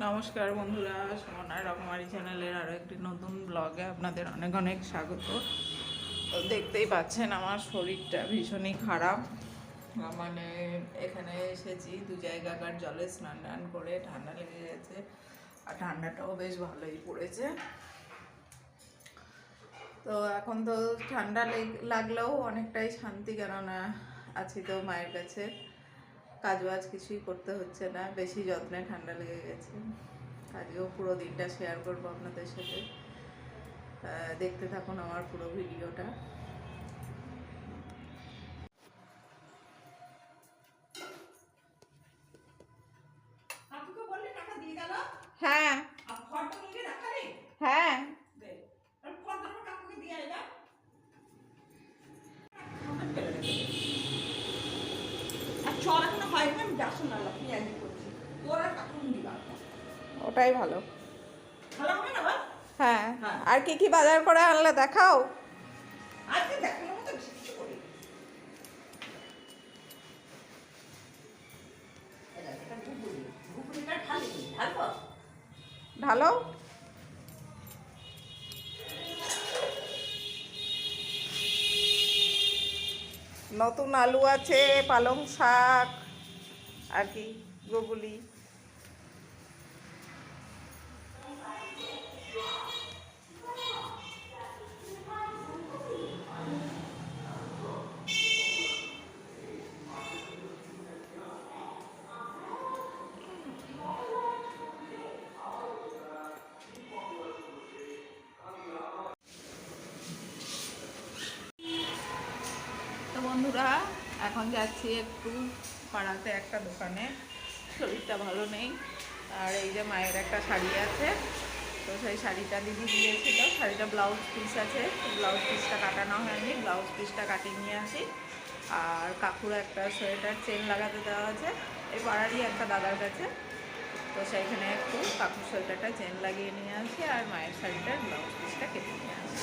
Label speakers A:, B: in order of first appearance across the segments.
A: নমস্কার বন্ধুরা সুমনার রকমারি চ্যানেলের আরও একটি নতুন ব্লগে আপনাদের অনেক অনেক স্বাগত। দেখতেই পাচ্ছেন আমার শরীরটা ভীষণই খারাপ। মানে এখানে এসেছি, দু জায়গাকার জলে স্নান টান করে ঠান্ডা লেগে গেছে, আর ঠান্ডাটাও বেশ ভালোই পড়েছে। তো এখন তো ঠান্ডা লেগ- লাগলেও অনেকটাই শান্তি, কেননা আছি তো মায়ের কাছে। কাজ বাজ কিছুই করতে হচ্ছে না, বেশি যত্নে ঠান্ডা লেগে গেছে। আজকেও পুরো দিনটা শেয়ার করব আপনাদের সাথে। দেখতে থাকুন আমার পুরো ভিডিওটা
B: কাকুকে বললে টাকা দিয়ে গেল
A: হ্যাঁ
B: আর ফর্দ নিয়ে রাখালে
A: হ্যাঁ
B: দে আর ফর্দ আমার কাকুকে দিয়ে আইবা আর চল এখনও হয়নি আমি না আপনি করছি তোর আর কাকুন দিবা
A: ওটাই ভালো।
B: ভালো হবে না বা
A: হ্যাঁ।
B: হ্যাঁ।
A: আর কি কি বাজার করে আনলে দেখাও।
B: আজকে দেখানোর মতো কিছু করি ঢালো।
A: নতুন আলু আছে পালং শাক। আর কি গুগলি বন্ধুরা এখন যাচ্ছি একটু পাড়াতে একটা দোকানে। শরীরটা ভালো নেই। আর এই যে মায়ের একটা শাড়ি আছে, তো সেই শাড়িটা দিদি দিয়েছিল। শাড়িটা ব্লাউজ পিস আছে। ব্লাউজ পিসটা কাটানো হয়নি, ব্লাউজ পিসটা কাটিয়ে নিয়ে আসি। আর কাকুর একটা সোয়েটার চেন লাগাতে দেওয়া আছে। এই পাড়ারই একটা দাদার কাছে। তো সেইখানে একটু কাকুর সোয়েটারটা চেন লাগিয়ে নিয়ে আসি আর মায়ের শাড়িটার ব্লাউজ পিসটা কেটে নিয়ে আসি।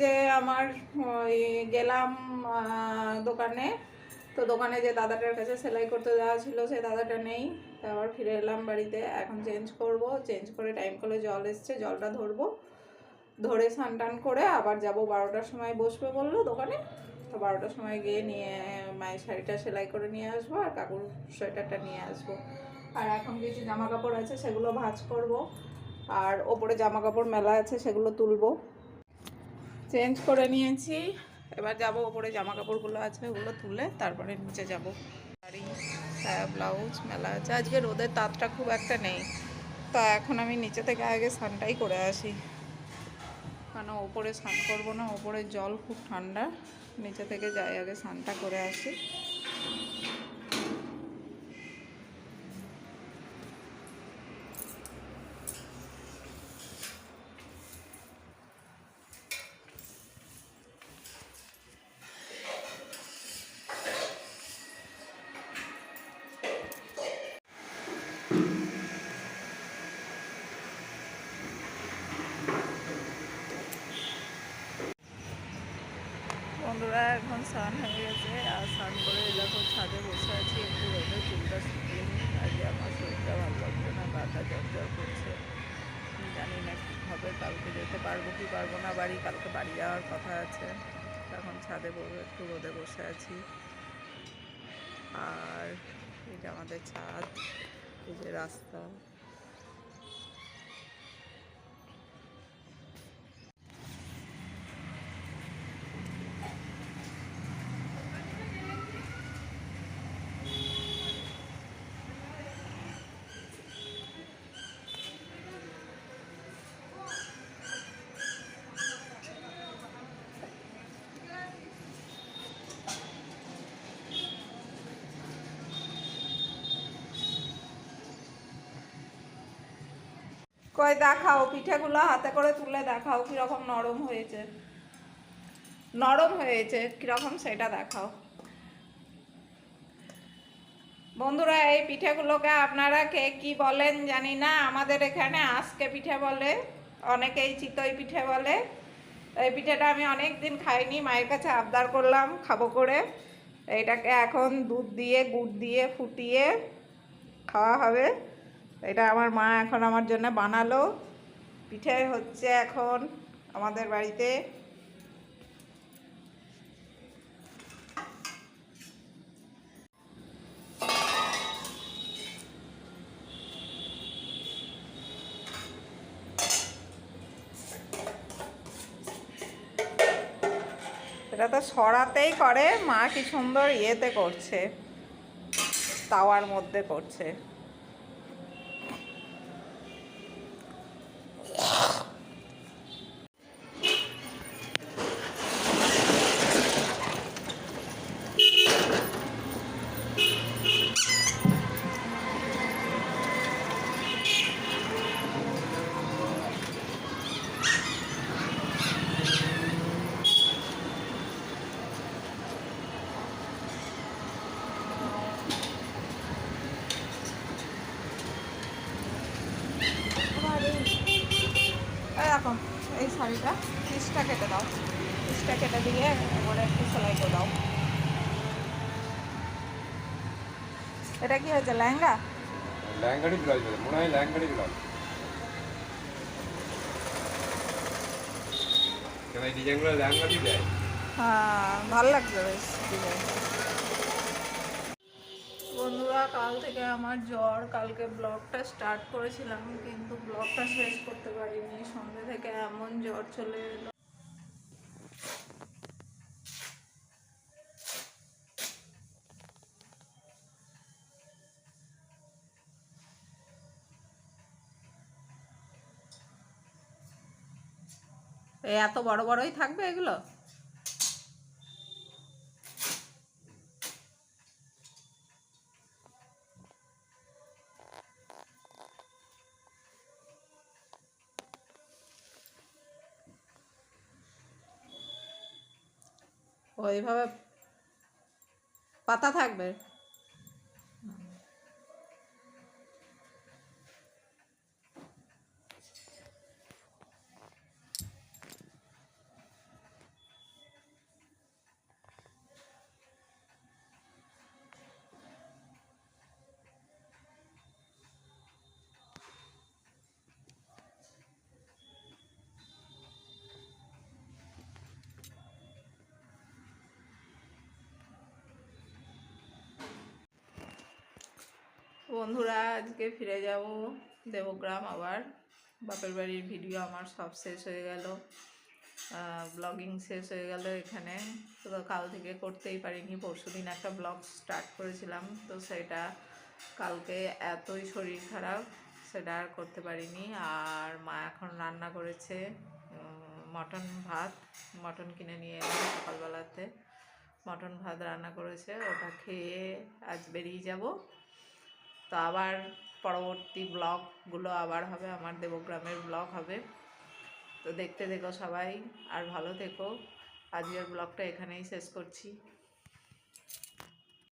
A: যে আমার, ওই গেলাম দোকানে। তো দোকানে যে দাদাটার কাছে সেলাই করতে দেওয়া ছিল সেই দাদাটা নেই। তারপর ফিরে এলাম বাড়িতে। এখন চেঞ্জ করব। চেঞ্জ করে টাইম কলে জল এসছে, জলটা ধরবো। ধরে স্নান টান করে আবার যাব। বারোটার সময় বসবে বলল দোকানে। তো বারোটার সময় গিয়ে নিয়ে মায়ের শাড়িটা সেলাই করে নিয়ে আসব আর কাকুর সোয়েটারটা নিয়ে আসব। আর এখন কিছু জামা কাপড় আছে, সেগুলো ভাঁজ করব। আর ওপরে জামা কাপড় মেলা আছে, সেগুলো তুলবো। চেঞ্জ করে নিয়েছি। এবার যাব ওপরে জামা কাপড়গুলো আছে, ওগুলো তুলে তারপরে নিচে যাব। শাড়ি সায়া ব্লাউজ, মেলা আছে। আজকে রোদের তাঁতটা খুব একটা নেই। তা এখন আমি নিচে থেকে আগে স্নানটাই করে আসি। কেন ওপরে স্নান করব না? ওপরে জল খুব ঠান্ডা। নিচে থেকে যাই আগে স্নানটা করে আসি বন্ধুরা এখন স্নান হয়ে গেছে, আর স্নান করে দেখো ছাদে বসে আছি, একটু রোদে, চুলটা শুকিয়ে আজকে আমার শরীরটা ভালো লাগছে না গাটা জ্বর করছে। জানি না কী হবে, কালকে যেতে পারব কি পারব না, বাড়ি, কালকে বাড়ি যাওয়ার কথা আছে। এখন ছাদে একটু রোদে বসে আছি। আর এটা আমাদের ছাদ, এই যে রাস্তা। কই দেখাও, পিঠেগুলো হাতে করে তুলে দেখাও কীরকম নরম হয়েছে। নরম হয়েছে, কীরকম সেটা দেখাও। বন্ধুরা, এই পিঠেগুলোকে আপনারা কে কি বলেন জানি না, আমাদের এখানে আজকে পিঠে বলে, অনেকেই চিতই পিঠে বলে। এই পিঠেটা আমি অনেক দিন খাইনি, মায়ের কাছে আবদার করলাম, খাব করে। এটাকে এখন দুধ দিয়ে, গুড় দিয়ে ফুটিয়ে খাওয়া হবে। এটা আমার মা এখন আমার জন্য বানালো। পিঠে হচ্ছে এখন আমাদের বাড়িতে। এটা তো সরাতেই করে, মা কি সুন্দর ইয়েতে করছে, তাওয়ার মধ্যে করছে এই দেখো এই শাড়িটা পিসটা কেটে দাও। পিসটা কেটে দিয়ে এবারে একটু সেলাই করে দাও। এটা কি হয়েছে লেহেঙ্গা?
C: ল্যাঙ্গাড়ি ব্লাউজ বলে মনে হয় ল্যাঙ্গাড়ি ব্লাউজ কেন এই ডিজাইনগুলো ল্যাঙ্গাটি দেয়?
A: হ্যাঁ ভালো লাগছে বেশ ডিজাইন। বন্ধুরা কাল থেকে আমার জ্বর কালকে ব্লগটা স্টার্ট করেছিলাম কিন্তু ব্লগটা শেষ করতে পারিনি। সন্ধ্যে থেকে এমন জ্বর চলে এলো। এত বড় বড়ই থাকবে এগুলো? ওইভাবে পাতা থাকবে? বন্ধুরা, আজকে ফিরে যাব দেবগ্রাম আবার। বাপের বাড়ির ভিডিও আমার সব শেষ হয়ে গেল। ব্লগিং শেষ হয়ে গেল এখানে। তো কাল থেকে করতেই পারিনি, পরশু দিন একটা ব্লগ স্টার্ট করেছিলাম। তো সেটা কালকে এতই শরীর খারাপ, সেটা আর করতে পারিনি। আর মা এখন রান্না করেছে মটন ভাত। মটন কিনে নিয়ে এলাম সকালবেলাতে। মটন ভাত রান্না করেছে, ওটা খেয়ে আজ বেরিয়ে যাব। তো আবার পরবর্তী ব্লগগুলো আবার হবে, আমার দেবগ্রামের ব্লগ হবে। তো দেখতে দেখো সবাই, আর ভালো থেকো। আজকের ব্লগটা এখানেই শেষ করছি।